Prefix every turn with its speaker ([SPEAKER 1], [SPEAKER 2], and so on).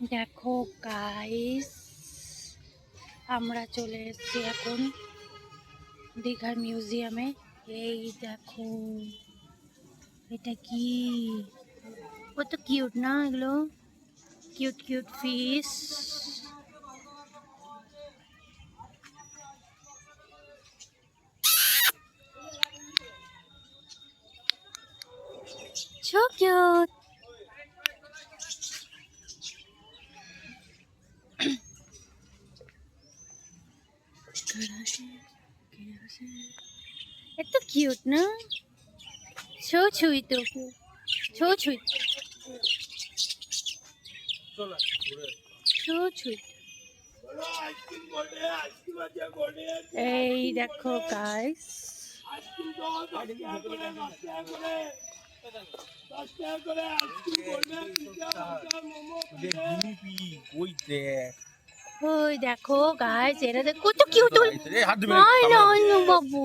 [SPEAKER 1] দেখো গাইস আমরা চলে এসেছি এখন দীঘার মিউজিয়ামে এই দেখো, এটা কি? কত কিউট না এগুলো? Cute cute fish So cute. এত কিউট না? ছো ছুই তো ছো ছুই ছো ছুই এই দেখো গাইস
[SPEAKER 2] ওই দেখ?
[SPEAKER 1] ওই দেখো গাছ এরা দেখো কত কিউট বাবু